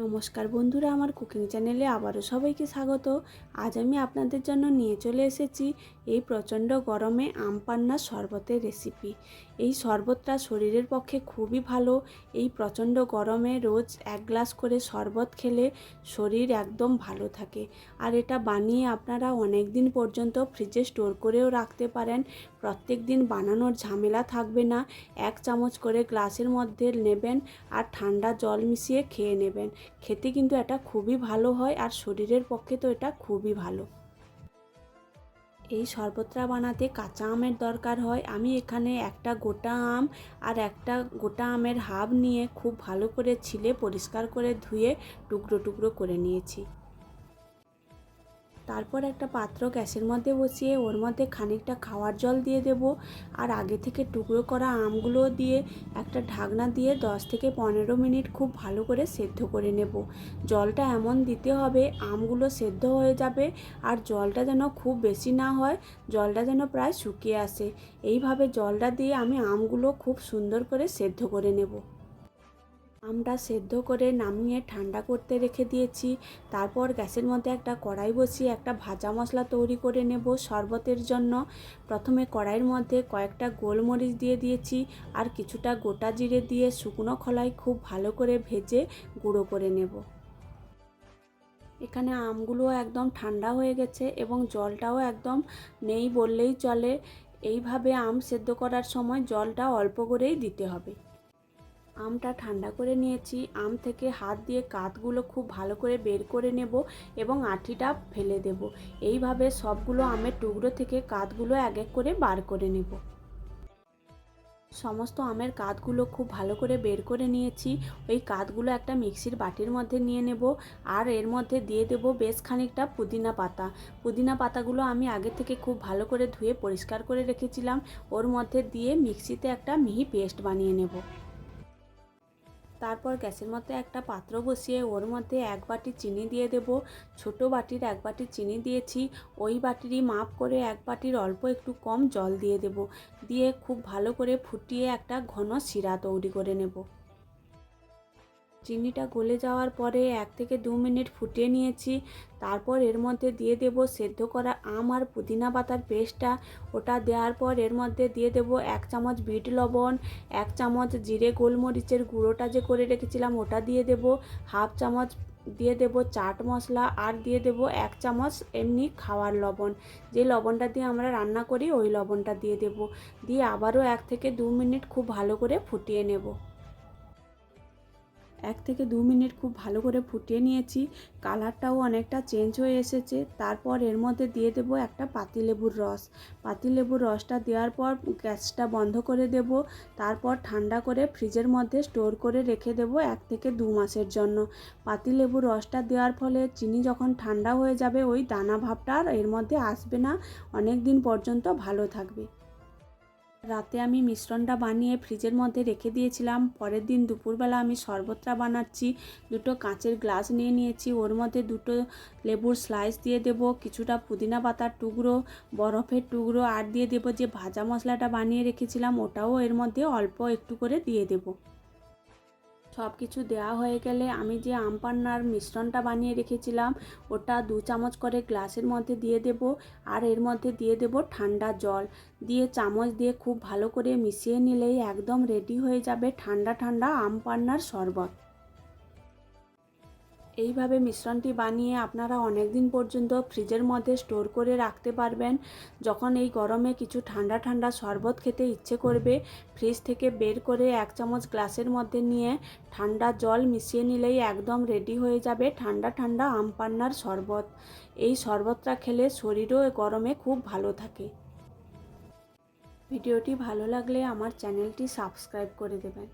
নমস্কার বন্ধুরা, আমার কুকিং চ্যানেলে আবারও সবাইকে স্বাগত। আজ আমি আপনাদের জন্য নিয়ে চলে এসেছি এই প্রচণ্ড গরমে আম পান্নার শরবতের রেসিপি। এই শরবতটা শরীরের পক্ষে খুবই ভালো। এই প্রচণ্ড গরমে রোজ এক গ্লাস করে শরবত খেলে শরীর একদম ভালো থাকে। আর এটা বানিয়ে আপনারা অনেক দিন পর্যন্ত ফ্রিজে স্টোর করেও রাখতে পারেন। প্রত্যেক দিন বানানোর ঝামেলা থাকবে না। এক চামচ করে গ্লাসের মধ্যে নেবেন আর ঠান্ডা জল মিশিয়ে খেয়ে নেবেন। খেতে কিন্তু এটা খুবই ভালো হয় আর শরীরের পক্ষে তো এটা খুবই ভালো। এই শরবতটা বানাতে কাঁচা আমের দরকার হয়। আমি এখানে একটা গোটা আম আর একটা গোটা আমের হাব নিয়ে খুব ভালো করে ছিলে পরিষ্কার করে ধুয়ে টুকরো টুকরো করে নিয়েছি। তারপর একটা পাত্র গ্যাসের মধ্যে বসিয়ে ওর মধ্যে খানিকটা খাওয়ার জল দিয়ে দেব আর আগে থেকে টুকরো করা আমগুলো দিয়ে একটা ঢাকনা দিয়ে 10 থেকে পনেরো মিনিট খুব ভালো করে সেদ্ধ করে নেব। জলটা এমন দিতে হবে আমগুলো সেদ্ধ হয়ে যাবে আর জলটা যেন খুব বেশি না হয়, জলটা যেন প্রায় শুকিয়ে আসে। এইভাবে জলটা দিয়ে আমি আমগুলো খুব সুন্দর করে সেদ্ধ করে নেব। আমটা সেদ্ধ করে নামিয়ে ঠান্ডা করতে রেখে দিয়েছি। তারপর গ্যাসের মধ্যে একটা কড়াই বসিয়ে একটা ভাজা মশলা তৈরি করে নেব শরবতের জন্য। প্রথমে কড়াইয়ের মধ্যে কয়েকটা গোলমরিচ দিয়ে দিয়েছি আর কিছুটা গোটা জিরে দিয়ে শুকনো খোলায় খুব ভালো করে ভেজে গুঁড়ো করে নেব। এখানে আমগুলো একদম ঠান্ডা হয়ে গেছে এবং জলটাও একদম নেই বললেই চলে। এইভাবে আম সেদ্ধ করার সময় জলটা অল্প করেই দিতে হবে। আমটা ঠান্ডা করে নিয়েছি। আম থেকে হাত দিয়ে কাতগুলো খুব ভালো করে বের করে নেব এবং আঠিটা ফেলে দেব। এইভাবে সবগুলো আমের টুকরো থেকে কাতগুলো এক এক করে বার করে নেব। সমস্ত আমের কাতগুলো খুব ভালো করে বের করে নিয়েছি। ওই কাতগুলো একটা মিক্সির বাটির মধ্যে নিয়ে নেব। আর এর মধ্যে দিয়ে দেব বেশ খানিকটা পুদিনা পাতা। পুদিনা পাতাগুলো আমি আগে থেকে খুব ভালো করে ধুয়ে পরিষ্কার করে রেখেছিলাম। ওর মধ্যে দিয়ে মিক্সিতে একটা মিহি পেস্ট বানিয়ে নেব। তারপর গ্যাসের মধ্যে একটা পাত্র বসিয়ে ওর মধ্যে এক বাটি চিনি দিয়ে দেব। ছোট বাটির এক বাটি চিনি দিয়েছি। ওই বাটিরই মাপ করে এক বাটির অল্প একটু কম জল দিয়ে দেব। দিয়ে খুব ভালো করে ফুটিয়ে একটা ঘন শিরা তৈরি করে নেব। চিনিটা গলে যাওয়ার পরে এক থেকে দু মিনিট ফুটিয়ে নিয়েছি। তারপর এর মধ্যে দিয়ে দেব সেদ্ধ করা আম আর পুদিনা পাতার পেস্টটা। ওটা দেওয়ার পর এর মধ্যে দিয়ে দেব এক চামচ বিট লবণ, এক চামচ জিরে গোলমরিচের গুঁড়োটা যে করে রেখেছিলাম ওটা দিয়ে দেব, হাফ চামচ দিয়ে দেব চাট মশলা আর দিয়ে দেব এক চামচ এমনি খাওয়ার লবণ। যে লবণটা দিয়ে আমরা রান্না করি ওই লবণটা দিয়ে দেব। দিয়ে আবারও এক থেকে দু মিনিট খুব ভালো করে ফুটিয়ে নেব। এক থেকে দু মিনিট খুব ভালো করে ফুটিয়ে নিয়েছি। কালারটাও অনেকটা চেঞ্জ হয়ে এসেছে। তারপর এর মধ্যে দিয়ে দেব একটা পাতিলেবুর রস। পাতিলেবুর রসটা দেওয়ার পর গ্যাসটা বন্ধ করে দেব। তারপর ঠান্ডা করে ফ্রিজের মধ্যে স্টোর করে রেখে দেব এক থেকে দু মাসের জন্য। পাতিলেবুর রসটা দেওয়ার ফলে চিনি যখন ঠান্ডা হয়ে যাবে, ওই দানা ভাবটা আর এর মধ্যে আসবে না। অনেক দিন পর্যন্ত ভালো থাকবে। রাতে আমি মিশ্রণটা বানিয়ে ফ্রিজের মধ্যে রেখে দিয়েছিলাম। পরের দিন দুপুরবেলা আমি শরবতটা বানাচ্ছি। দুটো কাঁচের গ্লাস নিয়ে নিয়েছি। ওর মধ্যে দুটো লেবুর স্লাইস দিয়ে দেব, কিছুটা পুদিনা পাতার টুকরো, বরফের টুকরো, আর দিয়ে দেব যে ভাজা মশলাটা বানিয়ে রেখেছিলাম, ওটাও এর মধ্যে অল্প একটু করে দিয়ে দেবো। সব কিছু দেওয়া হয়ে গেলে আমি যে আমপান্নার মিশ্রণটা বানিয়ে রেখেছিলাম, ওটা দু চামচ করে গ্লাসের মধ্যে দিয়ে দেব আর এর মধ্যে দিয়ে দেব ঠান্ডা জল। দিয়ে চামচ দিয়ে খুব ভালো করে মিশিয়ে নিলেই একদম রেডি হয়ে যাবে ঠান্ডা ঠান্ডা আমপান্নার শরবত। এইভাবে মিশ্রণটি বানিয়ে আপনারা অনেক দিন পর্যন্ত ফ্রিজের মধ্যে স্টোর করে রাখতে পারবেন। যখন এই গরমে কিছু ঠান্ডা ঠান্ডা শরবত খেতে ইচ্ছে করবে, ফ্রিজ থেকে বের করে এক চামচ গ্লাসের মধ্যে নিয়ে ঠান্ডা জল মিশিয়ে নিলেই একদম রেডি হয়ে যাবে ঠান্ডা ঠান্ডা আম পান্নার শরবত। এই শরবতটা খেলে শরীরও গরমে খুব ভালো থাকে। ভিডিওটি ভালো লাগলে আমার চ্যানেলটি সাবস্ক্রাইব করে দেবেন।